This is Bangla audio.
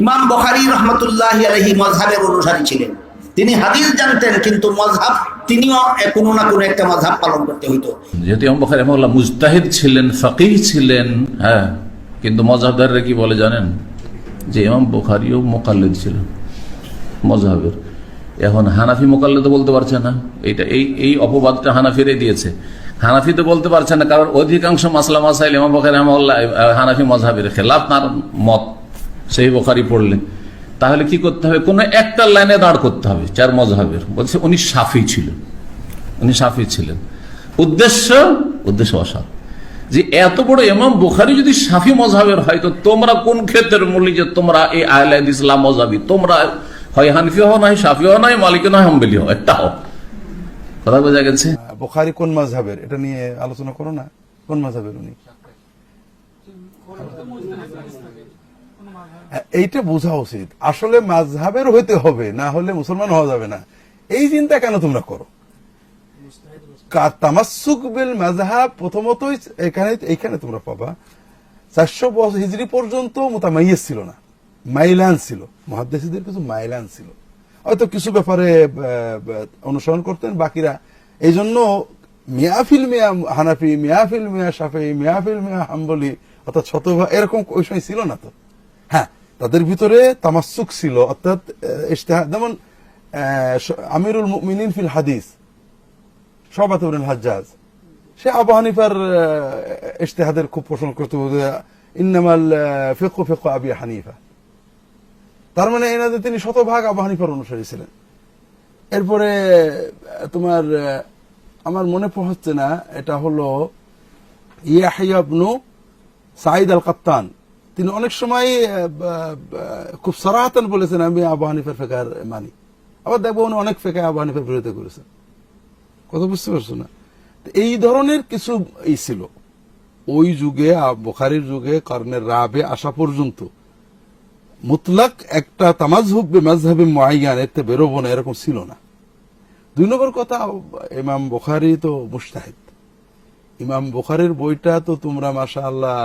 ইমাম বখারি রহমতুল্লাহ আলহি মজহাবের অনুসারী ছিলেন। তিনি হাদিস জানতেন, কিন্তু মজহাব তিনিও কোনো না কোনো একটা মজহাব পালন করতে হইতো। যেহেতু ইমাম বখারি রহমাল্লাহ মুজতাহিদ ছিলেন, ফকিহ ছিলেন হ্যাঁ কিন্তু মজাহদাররা কি বলে জানেন? যে ইমাম বুখারিও মোকাল্লেদ ছিল মজাহের এখন হানাফি মোকাল্লেদ বলতে পারছে না। এইটা, এই এই অপবাদটা হানাফিরে দিয়েছে। হানাফি তো বলতে পারছে না, কারণ অধিকাংশ মাসলা মাসাইল ইমাম বখারি রহমাল্লাহ হানাফি মজাহের খেলাফ, তার মত সেই বোখারি পড়লে। তাহলে কি করতে হবে? কোনো একটা লাইনে দাঁড় করতে হবে, চার মজাহের বলছে উনি সাফি ছিল উনি সাফি ছিলেন। উদ্দেশ্য উদ্দেশ্য অসাধ। যে এত বড় এমাম বুখারি যদি সাফি মজাবের হয়, তো তোমরা কোন ক্ষেত্রের মূল্য যে তোমরা এই আহলাদ ইসলাম মজাবি তোমরা হয় হানফি হও নাই, সাফি হও নাই, মালিক নয়, হাম্বেলি হও, একটা হও। কথা বোঝা গেছে? বোখারি কোন মাঝহের এটা নিয়ে আলোচনা করো না। কোন মাঝহের উনি? এইটা বোঝা উচিত। আসলে মাঝহাবের হইতে হবে, না হলে মুসলমান হওয়া যাবে না। এই চিন্তা কেন তোমরা করো? বিল প্রথমতই এখানে, এইখানে তোমরা পাবা। চারশো বছর হিজরি পর্যন্ত ছিল না। মাইলান ছিল। কিছু মাইলান ছিল। হয়তো কিছু ব্যাপারে অনুসরণ করতেন বাকিরা। এই জন্য মিয়াফিল মিয়া, হানাফি, মিয়াফিল মিয়া সাফি মিয়াফিল মিয়া, হাম্বলি, অর্থাৎ শতভা এরকম ওই সময় ছিল না তো। হ্যাঁ তাদের ভিতরে তামাসুক ছিল অর্থাৎ আহ, ইজতেহাদ যেমন আমিরুল মুমিনিন ফিল হাদিস সবাতুল হাজ্জাজ। সে আবু হানিফার আহ, ইজতেহাদের খুব প্রশ্ন করতে ইন্নামাল ফেকু ফেকু আবি হানিফা। তার মানে এনাদের তিনি শতভাগ আবু হানিফার অনুসারী ছিলেন। এরপরে তোমার আমার মনে পড়ছে না এটা হলো ইয়াহিয়াবনু সাইদ আল কাত্তান তিনি অনেক সময় খুব সরাহাতন বলেছেন, আমি আবু হানিফার ফেকার মানি। আবার দেখব উনি অনেক ফেকা আবু হানিফার বিরোধিতা করেছেন। কথা বুঝতে পারছ না? এই ধরনের কিছু এই ছিল। ওই যুগে বোখারির যুগে, কর্ণের রাবে আসা পর্যন্ত মুতলাক একটা তামাজ তামাজহুব মাঝহাবে মুআইয়ান এতে বেরোবো না, এরকম ছিল না। দুই নম্বর কথা, ইমাম বুখারী তো মুস্তাহিদ ইমাম বুখারীর বইটা তো তোমরা, মাশাআল্লাহ